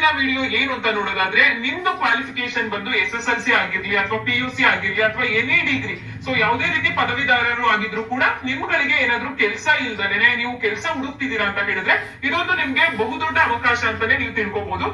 ಇವತ್ತಿನ ವಿಡಿಯೋ ಏನು ಅಂತ ನೋಡೋದಾದ್ರೆ ನಿಮ್ದು ಕ್ವಾಲಿಫಿಕೇಶನ್ ಬಂದು ಎಸ್ ಎಸ್ ಎಲ್ ಸಿ ಆಗಿರ್ಲಿ ಅಥವಾ ಪಿ ಯು ಆಗಿರ್ಲಿ ಅಥವಾ ಎನಿ ಡಿಗ್ರಿ ಸೊ ಯಾವುದೇ ರೀತಿ ಪದವೀಧರರು ಆಗಿದ್ರು ಕೂಡ ನಿಮ್ಗಳಿಗೆ ಏನಾದ್ರೂ ಕೆಲಸ ಇಲ್ದಲೇನೆ ನೀವು ಕೆಲಸ ಹುಡುಕ್ತಿದ್ದೀರಾ ಅಂತ ಹೇಳಿದ್ರೆ ಇದೊಂದು ನಿಮ್ಗೆ ಬಹುದೊಡ್ಡ ಅವಕಾಶ ಅಂತಾನೆ ನೀವು ತಿಳ್ಕೊಬಹುದು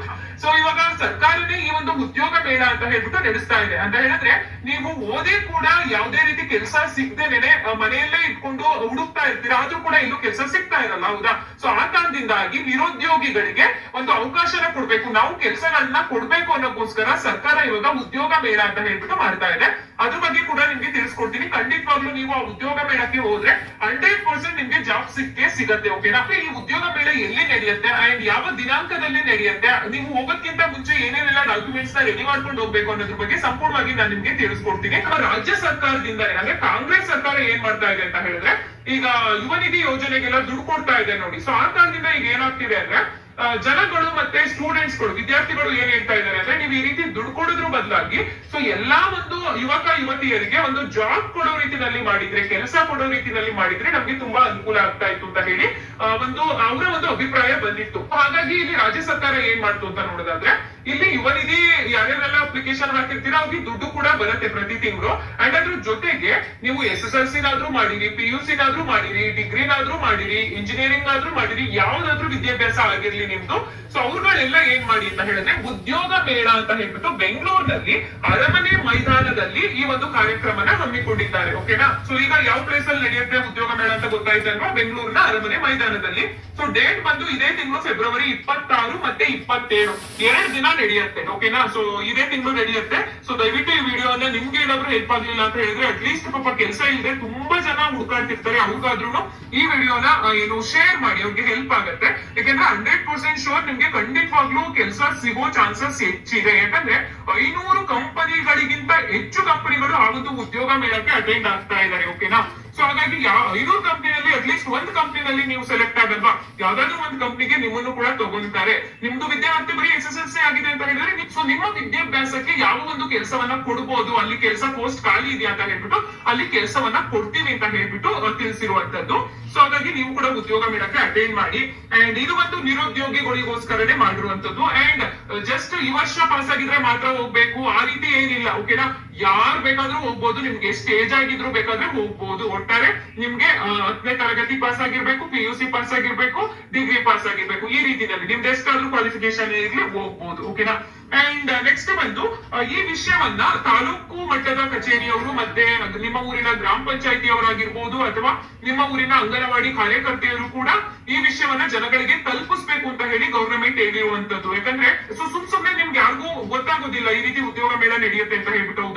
ಸೊ ಇವಾಗ ಸರ್ಕಾರನೇ ಈ ಒಂದು ಉದ್ಯೋಗ ಮೇಳ ಅಂತ ಹೇಳ್ಬಿಟ್ಟು ನಡೆಸ್ತಾ ಇದೆ. ಅಂತ ಹೇಳಿದ್ರೆ ನೀವು ಓದಿ ಕೂಡ ಯಾವುದೇ ರೀತಿ ಕೆಲಸ ಸಿಗ್ದೇನೆ ಮನೆಯಲ್ಲೇ ಇಟ್ಕೊಂಡು ಹುಡುಕ್ತಾ ಇರ್ತೀರಾ? ಆದ್ರೂ ಕೂಡ ಇಲ್ಲೂ ಕೆಲಸ ಸಿಗ್ತಾ ಇರಲ್ಲ, ಹೌದಾ? ಸೊ ಆ ಕಾರಣದಿಂದಾಗಿ ನಿರುದ್ಯೋಗಿಗಳಿಗೆ ಒಂದು ಅವಕಾಶನ ಕೊಡ್ಬೇಕು. ನಾವು ಕೆಲಸಗಳನ್ನ ಕೊಡ್ಬೇಕು ಅನ್ನೋಕ್ಕೋಸ್ಕರ ಸರ್ಕಾರ ಇವಾಗ ಉದ್ಯೋಗ ಮೇಳ ಅಂತ ಹೇಳ್ಬಿಟ್ಟು ಮಾಡ್ತಾ ಇದೆ. ಅದ್ರ ಬಗ್ಗೆ ಕೂಡ ನಿಮ್ಗೆ ತಿಳಿಸ್ಕೊಡ್ತೀನಿ. ಖಂಡಿತವಾಗ್ಲೂ ನೀವು ಆ ಉದ್ಯೋಗ ಮೇಳಕ್ಕೆ ಹೋದ್ರೆ ಹಂಡ್ರೆಡ್ ಪರ್ಸೆಂಟ್ ನಿಮ್ಗೆ ಜಾಬ್ ಸಿಕ್ಕೆ ಸಿಗತ್ತೆ ಓಕೆನಾ ಈ ಉದ್ಯೋಗ ಮೇಳ ಎಲ್ಲಿ ನಡೆಯುತ್ತೆ ಅಂಡ್ ಯಾವ ದಿನಾಂಕದಲ್ಲಿ ನಡೆಯುತ್ತೆ, ನೀವು ಹೋಗೋದ್ಕಿಂತ ಮುಂಚೆ ಏನೇನೆಲ್ಲ ಡಾಕ್ಯುಮೆಂಟ್ಸ್ನ ರೆಡಿ ಮಾಡ್ಕೊಂಡು ಹೋಗ್ಬೇಕು ಅನ್ನೋದ್ರ ಬಗ್ಗೆ ಸಂಪೂರ್ಣವಾಗಿ ನಾನು ನಿಮ್ಗೆ ತಿಳಿಸ್ಕೊಡ್ತೀನಿ. ರಾಜ್ಯ ಸರ್ಕಾರದಿಂದ, ಅಂದ್ರೆ ಕಾಂಗ್ರೆಸ್ ಸರ್ಕಾರ ಏನ್ ಮಾಡ್ತಾ ಇದೆ ಅಂತ ಹೇಳಿದ್ರೆ, ಈಗ ಯುವ ನಿಧಿ ಯೋಜನೆಗೆಲ್ಲ ದುಡ್ಡು ಕೊಡ್ತಾ ಇದೆ ನೋಡಿ. ಸೊ ಆ ಕಾರಣದಿಂದ ಈಗ ಏನಾಗ್ತಿದೆ ಅಂದ್ರೆ ಜನಗಳು ಮತ್ತೆ ಸ್ಟೂಡೆಂಟ್ಸ್ಗಳು, ವಿದ್ಯಾರ್ಥಿಗಳು ಏನ್ ಹೇಳ್ತಾ ಇದ್ದಾರೆ ಅಂದ್ರೆ ನೀವು ಈ ರೀತಿ ದುಡ್ಡು ಕೊಡೋದ್ರ ಬದಲಾಗಿ ಸೊ ಎಲ್ಲಾ ಒಂದು ಯುವಕ, ಯುವತಿಯರಿಗೆ ಒಂದು ಜಾಬ್ ಕೊಡೋ ರೀತಿನಲ್ಲಿ ಮಾಡಿದ್ರೆ, ಕೆಲಸ ಕೊಡೋ ರೀತಿನಲ್ಲಿ ಮಾಡಿದ್ರೆ ನಮ್ಗೆ ತುಂಬಾ ಅನುಕೂಲ ಆಗ್ತಾ ಇತ್ತು ಅಂತ ಹೇಳಿ ಒಂದು, ಅವರ ಒಂದು ಅಭಿಪ್ರಾಯ ಬಂದಿತ್ತು. ಹಾಗಾಗಿ ಇಲ್ಲಿ ರಾಜ್ಯ ಸರ್ಕಾರ ಏನ್ ಮಾಡ್ತು ಅಂತ ನೋಡೋದಾದ್ರೆ, ಇಲ್ಲಿ ಯುವನಿಧಿ ಯಾರ್ಯಾರೆಲ್ಲ ಅಪ್ಲಿಕೇಶನ್ ಹಾಕಿರ್ತೀರಾ ಅವ್ರಿಗೆ ದುಡ್ಡು ಕೂಡ ಬರುತ್ತೆ ಪ್ರತಿ ತಿಂಗಳು. ಅಂಡ್ ಅದ್ರ ಜೊತೆಗೆ ನೀವು ಎಸ್ ಎಸ್ ಎಲ್ ಸಿನಾದ್ರೂ ಮಾಡಿರಿ ಪಿ ಯು ಸಿನಾದ್ರೂ ಮಾಡಿರಿ ಡಿಗ್ರಿನಾದ್ರೂ ಮಾಡಿರಿ ಇಂಜಿನಿಯರಿಂಗ್ ಆದ್ರೂ ಮಾಡಿರಿ, ಯಾವ್ದಾದ್ರೂ ವಿದ್ಯಾಭ್ಯಾಸ ಆಗಿರ್ಲಿ ನಿಮ್ದು ಸೊ ಅವ್ರುಗಳೆಲ್ಲ ಏನ್ ಮಾಡಿ ಅಂತ ಹೇಳಿದ್ರೆ, ಉದ್ಯೋಗ ಮೇಳ ಅಂತ ಹೇಳ್ಬಿಟ್ಟು ಬೆಂಗಳೂರಿನಲ್ಲಿ ಅರಮನೆ ಮೈದಾನದಲ್ಲಿ ಈ ಒಂದು ಕಾರ್ಯಕ್ರಮನ ಹಮ್ಮಿಕೊಂಡಿದ್ದಾರೆ ಓಕೆನಾ ಸೊ ಈಗ ಯಾವ ಪ್ಲೇಸ್ ಅಲ್ಲಿ ನಡೆಯುತ್ತೆ ಉದ್ಯೋಗ ಮೇಳ ಅಂತ ಗೊತ್ತಾಯ್ತಲ್ವಾ ಬೆಂಗಳೂರಿನ ಅರಮನೆ ಮೈದಾನದಲ್ಲಿ. ಸೊ ಡೇಟ್ ಬಂದು ಇದೇ ತಿಂಗಳು ಫೆಬ್ರವರಿ ಇಪ್ಪತ್ತಾರು ಮತ್ತೆ ಇಪ್ಪತ್ತೇಳು. ಎರಡು ದಿನ ನಡೆಯುತ್ತೆ ಓಕೆನಾ ಸೊ ಇದೇ ತಿಂಗಳು ನಡೆಯುತ್ತೆ. ಸೊ ದಯವಿಟ್ಟು ಈ ವಿಡಿಯೋನ ನಿಮ್ಗೆ ಏನಾದ್ರು ಹೆಲ್ಪ್ ಆಗ್ಲಿಲ್ಲ ಅಂತ ಹೇಳಿದ್ರೆ ಅಟ್ಲೀಸ್ಟ್ ಪಾಪ ಕೆಲಸ ಇಲ್ಲದೆ ತುಂಬಾ ಜನ ಹುಡುಕಾಡ್ತಿರ್ತಾರೆ ಅವ್ರಿಗಾದ್ರೂ ಈ ವಿಡಿಯೋನ ಏನು ಶೇರ್ ಮಾಡಿ, ಅವ್ರಿಗೆ ಹೆಲ್ಪ್ ಆಗುತ್ತೆ. ಯಾಕಂದ್ರೆ ಹಂಡ್ರೆಡ್ ಪರ್ಸೆಂಟ್ ಶೋರ್ ನಿಮ್ಗೆ ಖಂಡಿತವಾಗ್ಲೂ ಕೆಲಸ ಸಿಗೋ ಚಾನ್ಸಸ್ ಹೆಚ್ಚಿದೆ. ಯಾಕಂದ್ರೆ ಐನೂರು ಕಂಪನಿಗಳಿಗಿಂತ ಹೆಚ್ಚು ಕಂಪನಿಗಳು ಒಂದು ಉದ್ಯೋಗ ಮೇಳಕ್ಕೆ ಅಟೆಂಡ್ ಆಗ್ತಾ ಇದ್ದಾರೆ ಓಕೆನಾ ಸೊ ಹಾಗಾಗಿ ಯಾವ ಐನೂರು ಕಂಪನಿಯಲ್ಲಿ ಅಟ್ಲೀಸ್ಟ್ ಒಂದು ಕಂಪ್ನಿನಲ್ಲಿ ನೀವು ಸೆಲೆಕ್ಟ್ ಆಗಲ್ವಾ? ಯಾವ್ದಾದ್ರು ಒಂದು ಕಂಪನಿಗೆ ನಿಮ್ಮನ್ನು ಕೂಡ ತಗೊಂಡಿದ್ದಾರೆ ನಿಮ್ದು ವಿದ್ಯಾರ್ಥಿ ಬರೀ ಎಸ್ ಎಸ್ ಎಲ್ ಸಿ ಆಗಿದೆ ಅಂತ ಹೇಳಿದ್ರೆ ಸೊ ನಿಮ್ಮ ವಿದ್ಯಾಭ್ಯಾಸಕ್ಕೆ ಯಾವ ಒಂದು ಕೆಲಸವನ್ನ ಕೊಡಬಹುದು ಅಲ್ಲಿ ಕೆಲಸ ಪೋಸ್ಟ್ ಖಾಲಿ ಇದೆಯಾ ಅಂತ ಹೇಳ್ಬಿಟ್ಟು, ಅಲ್ಲಿ ಕೆಲಸವನ್ನ ಕೊಡ್ತೀವಿ ಅಂತ ಹೇಳ್ಬಿಟ್ಟು ತಿಳಿಸಿರುವಂತದ್ದು ಸೊ ಹಾಗಾಗಿ ನೀವು ಕೂಡ ಉದ್ಯೋಗ ಮೇಳಕ್ಕೆ ಅಟೆಂಡ್ ಮಾಡಿ. ಅಂಡ್ ಇದು ಒಂದು ನಿರುದ್ಯೋಗಿಗಳಿಗೋಸ್ಕರನೇ ಮಾಡಿರುವಂತದ್ದು ಅಂಡ್ ಜಸ್ಟ್ ಈ ವರ್ಷ ಪಾಸ್ ಆಗಿದ್ರೆ ಮಾತ್ರ ಹೋಗ್ಬೇಕು. ಆ ರೀತಿ ಏನಿಲ್ಲ. ಓಕೆನಾ ಯಾರ್ ಬೇಕಾದ್ರೂ ಹೋಗ್ಬೋದು. ನಿಮ್ಗೆ ಎಷ್ಟು ಏಜ್ ಆಗಿದ್ರು ಬೇಕಾದ್ರೆ ಹೋಗ್ಬೋದು. ಒಟ್ಟಾರೆ ನಿಮ್ಗೆ ಹತ್ತನೇ ತರಗತಿ ಪಾಸ್ ಆಗಿರ್ಬೇಕು ಪಿ ಯು ಸಿ ಪಾಸ್ ಆಗಿರ್ಬೇಕು. ಪಾಸ್ ಆಗಿರ್ಬೇಕು, ಈ ರೀತಿಯಲ್ಲಿ ನಿಮ್ದು ಎಷ್ಟಾದ್ರೂ ಕ್ವಾಲಿಫಿಕೇಶನ್ ಇರ್ಲಿ, ಹೋಗ್ಬೋದು ಓಕೆನಾ ಅಂಡ್ ನೆಕ್ಸ್ಟ್ ಬಂದು ಈ ವಿಷಯವನ್ನ ತಾಲೂಕು ಮಟ್ಟದ ಕಚೇರಿಯವರು ಮತ್ತೆ ನಿಮ್ಮ ಊರಿನ ಗ್ರಾಮ ಪಂಚಾಯತಿಯವರಾಗಿರ್ಬೋದು ಅಥವಾ ನಿಮ್ಮ ಊರಿನ ಅಂಗನವಾಡಿ ಕಾರ್ಯಕರ್ತೆಯರು ಕೂಡ ಈ ವಿಷಯವನ್ನ ಜನಗಳಿಗೆ ತಲುಪಿಸ್ಬೇಕು ಅಂತ ಹೇಳಿ ಗವರ್ನಮೆಂಟ್ ಹೇಳಿರುವಂತದ್ದು. ಯಾಕಂದ್ರೆ, ಸೊ, ಸುಮ್ ಸುಮ್ನೆ ನಿಮ್ಗೆ ಯಾರಿಗೂ ಗೊತ್ತಾಗೋದಿಲ್ಲ ಈ ರೀತಿ ಉದ್ಯೋಗ ಮೇಳ ನಡೆಯುತ್ತೆ ಅಂತ ಹೇಳ್ಬಿಟ್ಟು.